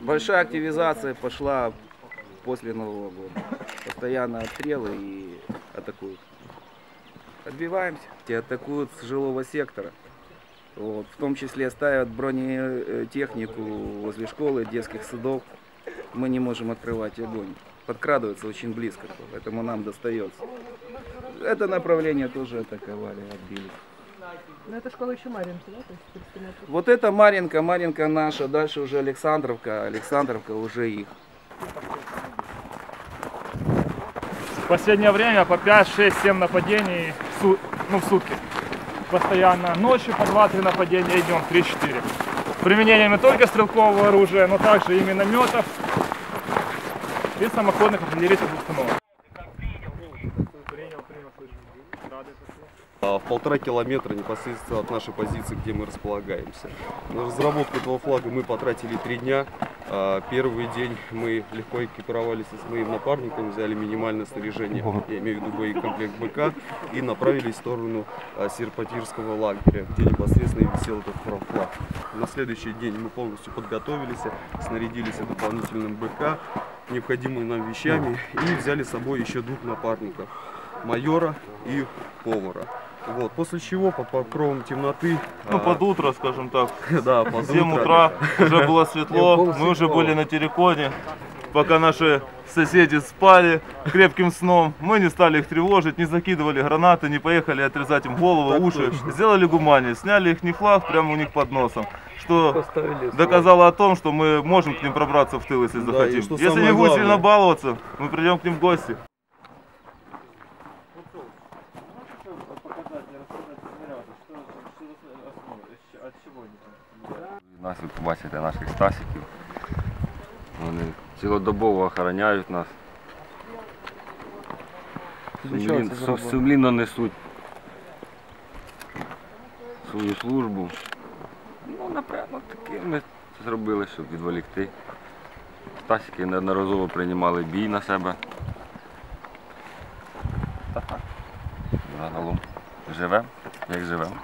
Большая активизация пошла после Нового года. Постоянно обстрелы и атакуют. Отбиваемся. Те атакуют с жилого сектора. Вот. В том числе ставят бронетехнику возле школы, детских садов. Мы не можем открывать огонь. Подкрадываются очень близко, поэтому нам достается. Это направление тоже атаковали, отбили. Ну это школа еще Маринки, да? То есть 400 метров. Вот это Маринка, Маринка наша, дальше уже Александровка, Александровка уже их. В последнее время по 5, 6, 7 нападений в су- ну, в сутки. Постоянно. Ночью по 2-3 нападения идем, 3-4. Применение не только стрелкового оружия, но также и минометов и самоходных артиллерийских установок. А, в полтора километра непосредственно от нашей позиции, где мы располагаемся. На разработку этого флага мы потратили три дня. А, Первый день мы легко экипировались с моим напарником, взяли минимальное снаряжение, я имею в виду боекомплект БК, и направились в сторону а, Серпатирского лагеря, где непосредственно и висел этот флаг. На следующий день мы полностью подготовились, снарядились дополнительным БК, необходимыми нам вещами и взяли с собой еще двух напарников майора и повара. Вот, после чего под покровом темноты, Ну, а, под утро, скажем так. да, под В 7 утро, утра уже было светло, мы уже были на терриконе. Пока наши соседи спали крепким сном, мы не стали их тревожить, не закидывали гранаты, не поехали отрезать им голову, Так уши. точно. Сделали гумани, сняли их не флаг прямо у них под носом. Что доказало о том, что мы можем к ним пробраться в тыл, если Да, захотим. Если не будут главное- сильно баловаться, мы придем к ним в гости. Нас ви побачите наших стасиків. Вони цілодобово охороняють нас. Сумлін, сумлінно несуть свою службу. Ну, напевно, таки ми зробили, щоб відволікти. Стасики неодноразово приймали бій на себе. Загалом живемо, як живемо.